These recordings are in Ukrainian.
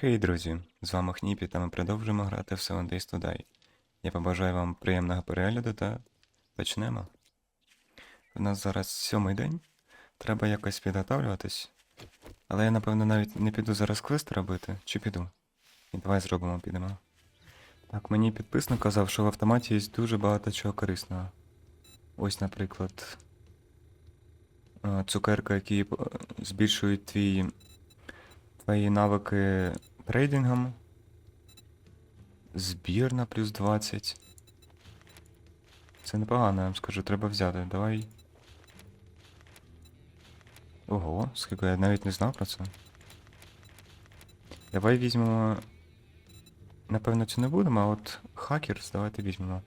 Хей, друзі! З вами Хніпі, та ми продовжуємо грати в Seven Days to Die. Я побажаю вам приємного перегляду та почнемо. У нас зараз сьомий день. Треба якось підготовлюватись. Але я, напевно, навіть не піду зараз квест робити, чи піду? І давай зробимо, підемо. Так, мені підписник казав, що в автоматі є дуже багато чого корисного. Ось, наприклад, е, цукерка, які е, збільшують твій твої навики трейдингом. Збір на плюс 20. Це непогано, я вам скажу, треба взяти. Давай. Ого, скільки я навіть не знав про це. Давай візьмемо. Напевно, це не будемо, а от хакерс давайте візьмемо.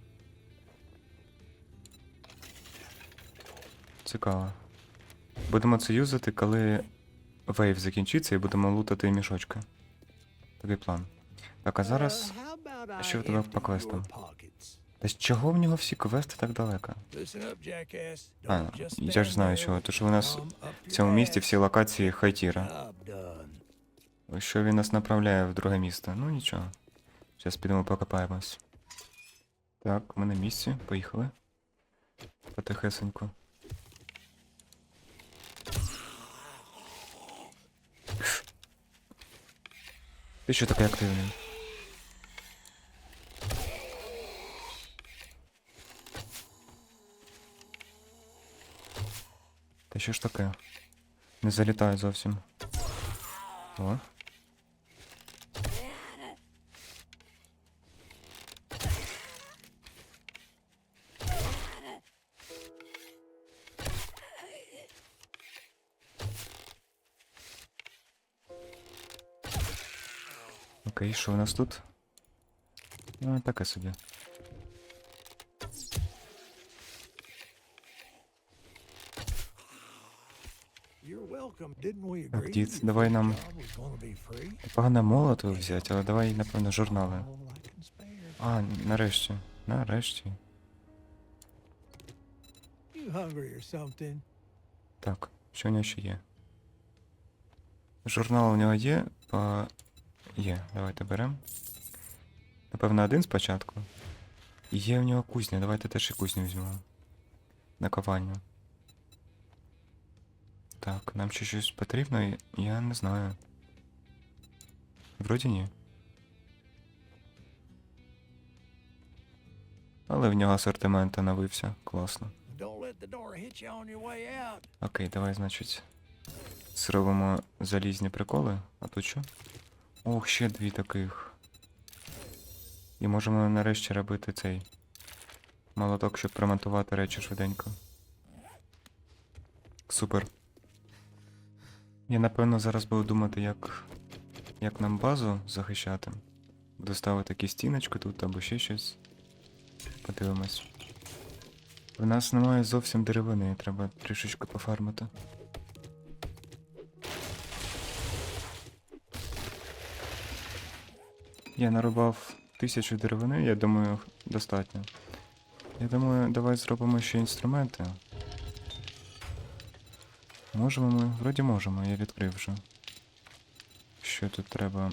Цікаво. Будемо це юзати, коли вейв закінчиться і будемо лутати мішочки. Такий план. Так, а зараз. що в тебе по квестам? Та з чого в нього всі квести так далеко? А, я ж знаю чого, то що у нас в цьому місті всі локації хайтіра. Що він нас направляє в друге місто? Ну нічого. Зараз підемо покопаємось. Так, ми на місці, поїхали. Потихесеньку. Ти що такий активний? Та що ж таке? Не залітаю зовсім. О. Окей, що у нас тут? Ну, таке собі. Так, дід, давай нам Погано молоту взяти, але давай, напевно, журнали. А, нарешті. Нарешті. Так, що у нього ще є? Журнал у нього є, по... Є, давайте беремо. Напевно, один спочатку. І Є у нього кузня, давайте теж і кузню візьмемо. Наковальню. Так, нам ще щось потрібно, я не знаю. Вроді ні. Але в нього асортимент навився. Класно. Окей, давай, значить. Зробимо залізні приколи. А тут що? Ох, ще дві таких. І можемо нарешті робити цей молоток, щоб примонтувати речі швиденько. Супер. Я напевно зараз буду думати, як. як нам базу захищати. Буду ставити якісь стіночки тут або ще щось. Подивимось. У нас немає зовсім деревини, треба трішечки пофармити. Я нарубав тисячу деревини, я думаю, достатньо. Я думаю, давай зробимо ще інструменти. Можемо ми? Вроді можемо, я відкрив вже. Що тут треба?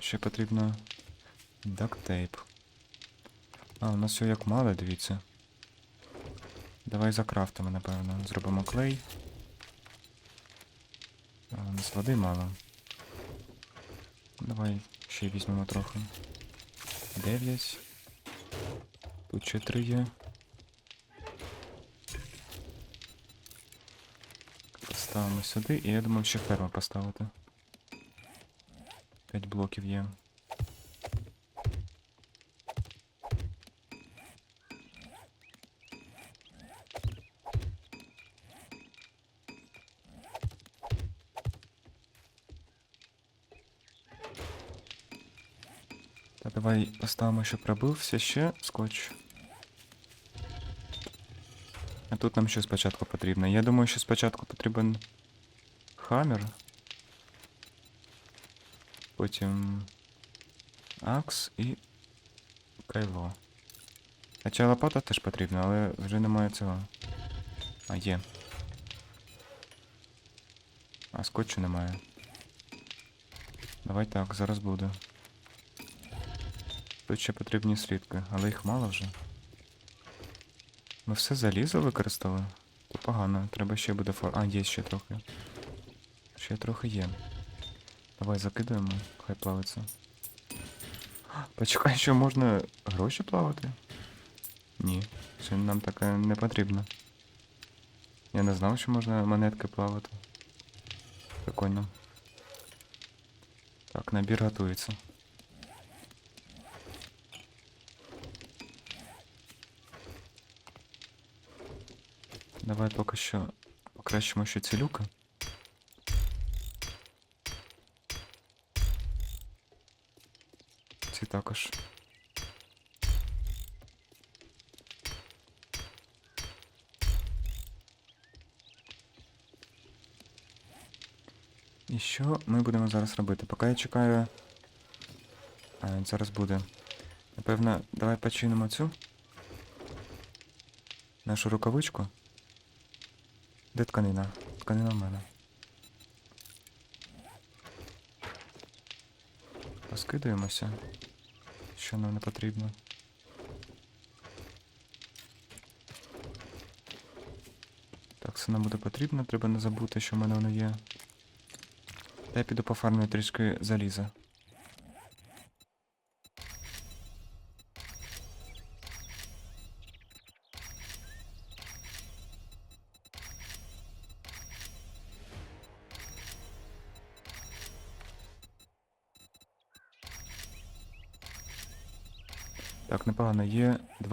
Ще потрібно. Дактейп. А, у нас все як мало, дивіться. Давай закрафтимо, напевно. Зробимо клей. А, у нас води мало. Давай ще візьмемо трохи. Дев'ять. Тут ще 3 є. Ставимо сюди, і я думаю, ще ферму поставити. П'ять блоків є. Та давай поставимо, щоб пробився ще скотч. А тут нам що спочатку потрібно? Я думаю, що спочатку потрібен хаммер. Потім акс і кайло. Хоча лопата теж потрібна, але вже немає цього. А, є. А скотчу немає. Давай так, зараз буде. Ще потрібні слідки, але їх мало вже. Ми все залізо використали? То погано, треба ще буде фор. А, є ще трохи. Ще трохи є. Давай закидаємо, хай плавиться. Почекай, що можна гроші плавати? Ні, це нам таке не потрібно. Я не знав, що можна монетки плавати. Прикольно. Так, набір готується. Давай поки що покращимо ще ці люки. Ці також. І що ми будемо зараз робити? Поки я чекаю. А, зараз буде. Напевно, давай починимо цю. Нашу рукавичку. Де тканина? Тканина в мене. Розкидаємося. Що нам не потрібно. Так, це нам буде потрібно, треба не забути, що в мене воно є. Я піду пофармлю трішки заліза.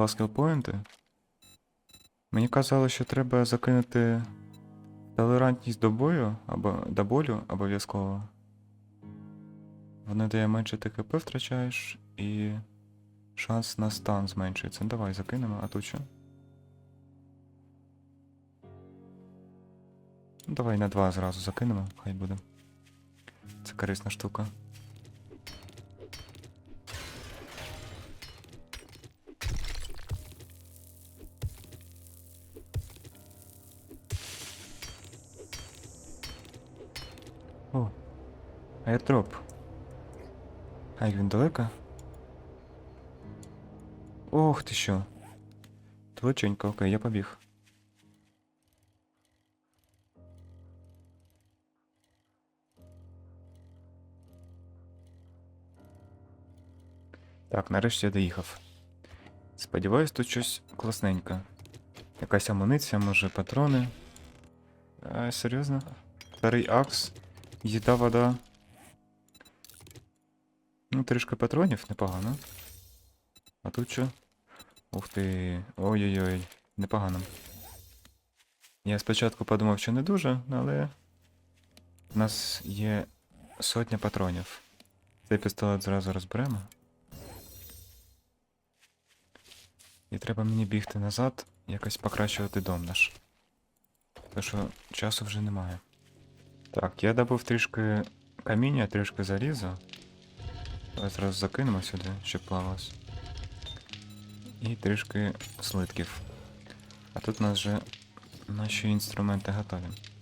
Два скілпоінти. Мені казали, що треба закинути толерантність до бою або до болю обов'язково. Воно дає менше ТКП втрачаєш і шанс на стан зменшується. Ну, давай закинемо, а тут що? Ну, давай на два зразу закинемо, хай буде. Це корисна штука. Аірдроп. А як він далеко? Ох ти що. Далеченько, окей, я побіг. Так, нарешті я доїхав. Сподіваюсь, тут щось класненьке. Якась амуниція, може, патрони. А, серйозно? Старий акс. Їда, вода. Трішки патронів, непогано. А тут що? Ух ти. Ой-ой-ой, непогано. Я спочатку подумав, що не дуже, але. У нас є сотня патронів. Цей пістолет зразу розберемо. І треба мені бігти назад, якось покращувати дом наш. Тому що часу вже немає. Так, я добув трішки каміння, трішки заліза. Давай зразу закинемо сюди, щоб плавалось. І трішки слитків. А тут у нас вже наші інструменти готові.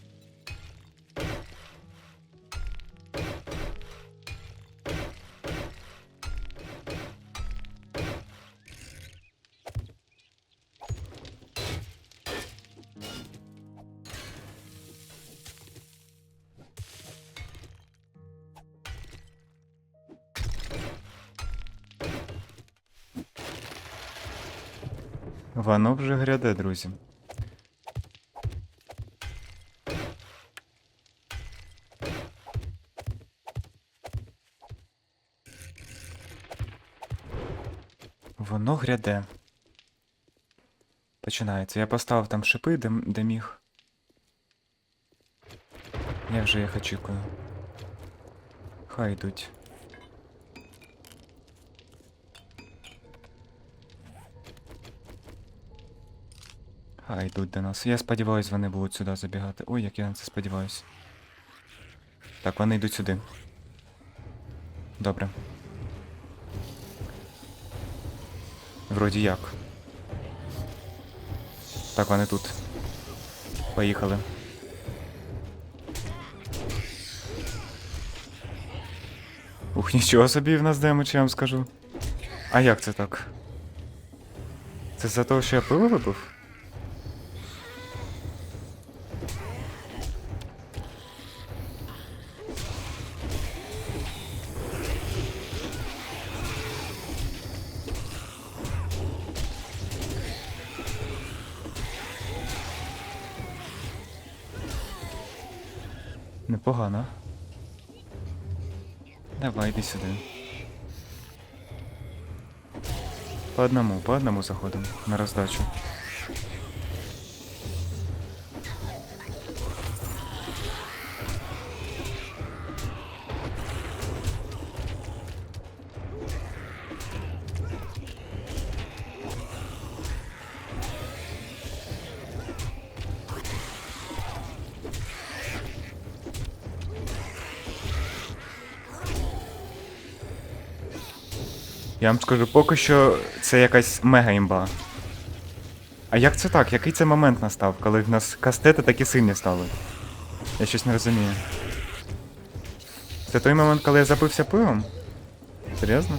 Воно вже гряде, друзі. Воно гряде. Починається. Я поставив там шипи, де, де міг. Я вже їх очікую. Хай йдуть. Хай йдуть до нас. Я сподіваюсь, вони будуть сюди забігати. Ой, як я на це сподіваюсь. Так, вони йдуть сюди. Добре. Вроді як. Так, вони тут. Поїхали. Ух, нічого собі в нас демедж, я вам скажу. А як це так? Це за того, що я пиво випив? Непогано. Давай, йди сюди. По одному, по одному заходимо на роздачу. Я вам скажу, поки що це якась мега імба. А як це так? Який це момент настав, коли в нас кастети такі сильні стали? Я щось не розумію. Це той момент, коли я запився пивом? Серйозно?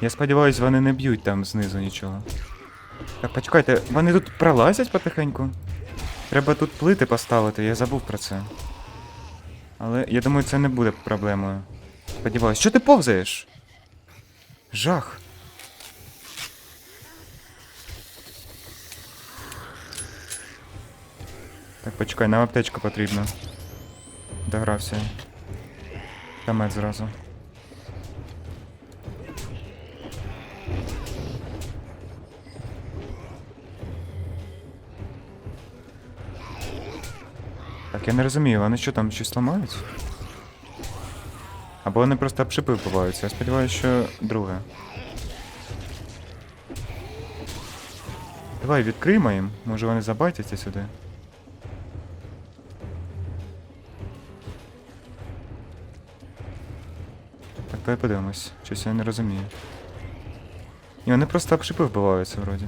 Я сподіваюсь, вони не б'ють там знизу нічого. Так, почекайте, вони тут пролазять потихеньку? Треба тут плити поставити, я забув про це. Але я думаю, це не буде проблемою. Сподіваюсь, що ти повзаєш? Жах. Так, почекай, нам аптечка потрібна. Догрався. Тамет зразу. Так, я не розумію, вони що там щось ламають? Або вони просто об шипи вбиваються. Я сподіваюся, що друге. Давай відкриємо їм. Може вони забайтяться сюди. Так, давай подивимось. Щось я не розумію. Ні, вони просто об шипи вбиваються вроді.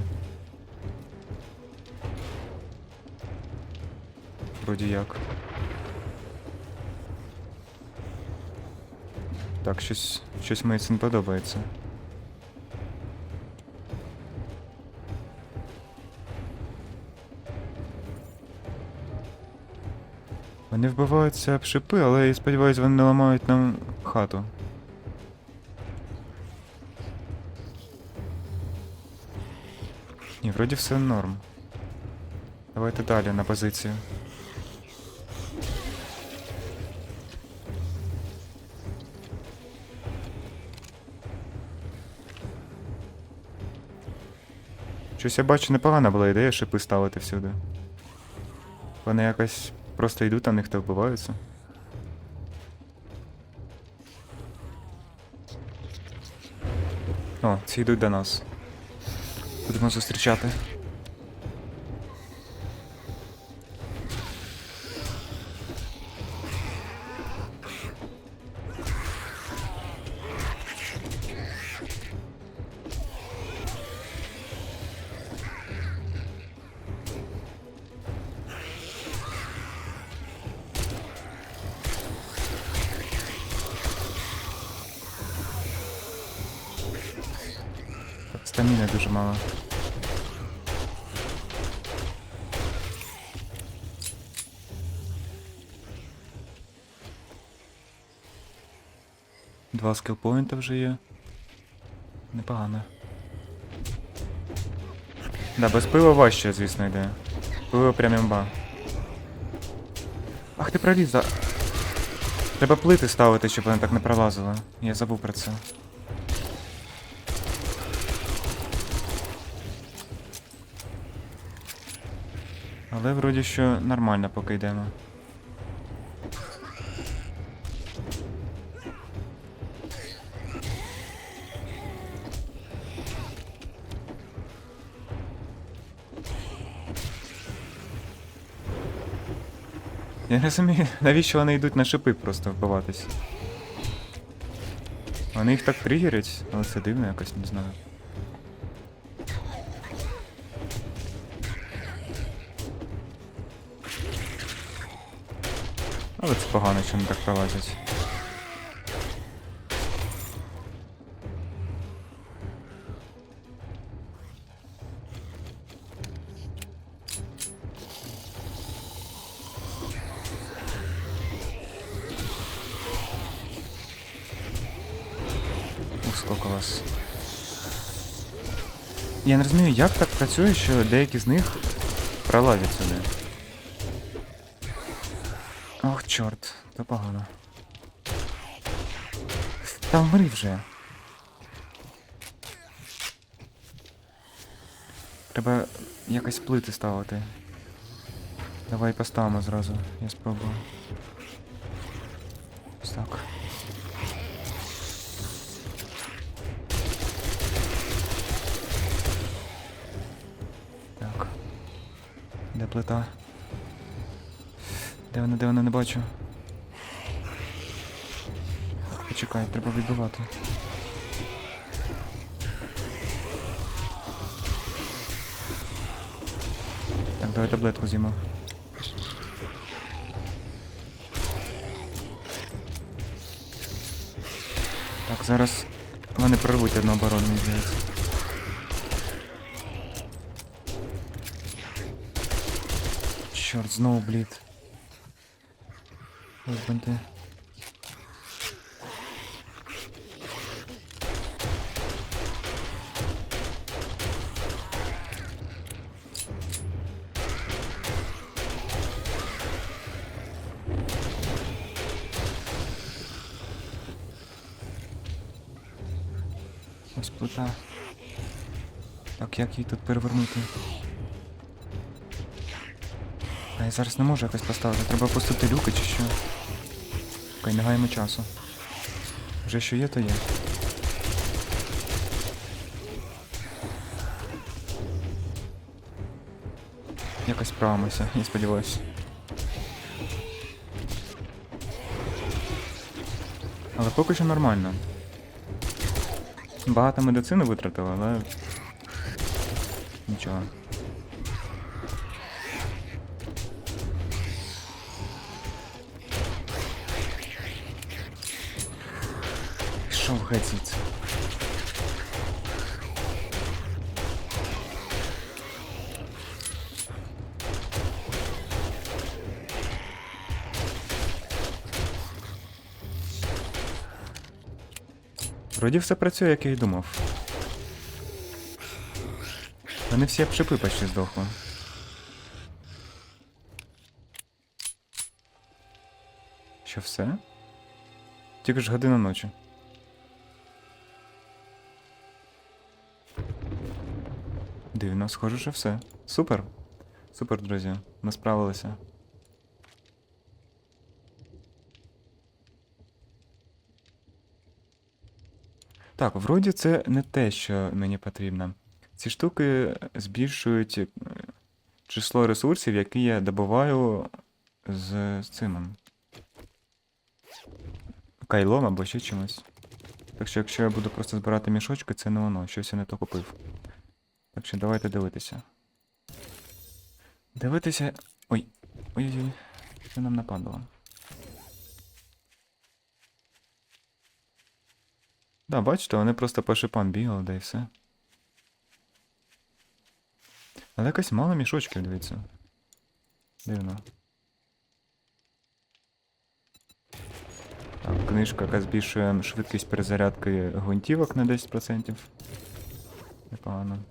Вроді як. Так, щось, щось мені це не подобається. Вони вбиваються об шипи, але я сподіваюся, вони не ламають нам хату. Ні, вроді все норм. Давайте далі на позицію. Щось я бачу, непогана була ідея шипи ставити всюди. Вони якось просто йдуть, а них та вбиваються. О, ці йдуть до нас. Будемо зустрічати. Два скілпоінта вже є. Непогано. Да, без пива важче, звісно, йде. Пиво прям імба. Ах ти проліз, да. Треба плити ставити, щоб вони так не пролазили. Я забув про це. Але вроді що нормально поки йдемо. Я не розумію, навіщо вони йдуть на шипи просто вбиватись. Вони їх так тригерять, але це дивно якось, не знаю. Але це погано, що вони так пролазять. Сколько вас. Я не розумію, як так працює, що деякі з них пролазять сюди. Ох, чорт, то погано. Та вмри вже. Треба якось плити ставити. Давай поставимо зразу, я спробую. Ось так. Плита? Де вона, де вона не бачу? Почекай, треба відбивати. Так, давай таблетку з'їмо. Так, зараз вони прорвуть одну оборону, здається. Чорт, знову блід. Вибанти. Ось плита. Так, як її тут перевернути? Я зараз не можу якось поставити. Треба пустити люки чи що. Окей, не гаємо часу. Вже що є, то є. Якось справимося, я сподіваюся. Але поки що нормально. Багато медицини витратили, але. Нічого. Геть. Вроді все працює, як я й думав. Вони всі як шипи почти здохли. Що все? Тільки ж година ночі. Дивно, схоже, що все. Супер. Супер, друзі. Ми справилися. Так, вроді це не те, що мені потрібно. Ці штуки збільшують е, число ресурсів, які я добуваю з, з цим. Кайлом або ще чимось. Так що, якщо я буду просто збирати мішочки, це не воно, щось я не то купив. Так що давайте дивитися. Дивитися. Ой. Ой-ой-ой. Що нам нападало? Да, бачите, вони просто по шипам бігали, да і все. Але якось мало мішочків, дивіться. Дивно. Так, книжка, яка збільшує швидкість перезарядки гвинтівок на 10%. Непогано.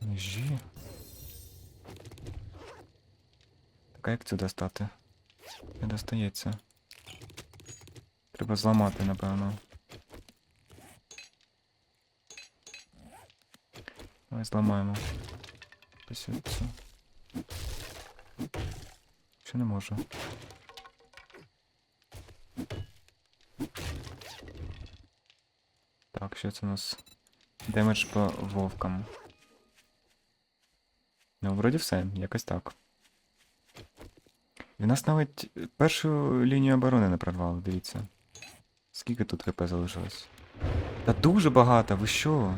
Ножі. Так, а як це достати? Не достається. Треба зламати, напевно. Давай зламаємо. Це. Чи не можу? Так, що це у нас? Демедж по вовкам. Ну, вроді все, якось так. І в нас навіть першу лінію оборони не прорвали, дивіться. Скільки тут ХП залишилось? Та дуже багато, ви що?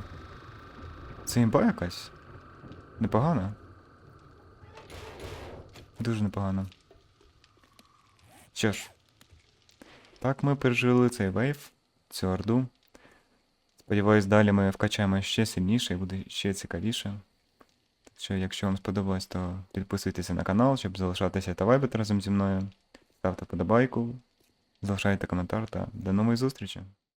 Це імба якась? Непогано? Дуже непогано. Що ж, так ми пережили цей вейв, цю орду. Сподіваюсь, далі ми вкачаємо ще сильніше і буде ще цікавіше. Так що, якщо вам сподобалось, то підписуйтеся на канал, щоб залишатися та вайбити разом зі мною. Ставте подобайку, залишайте коментар та до нової зустрічі!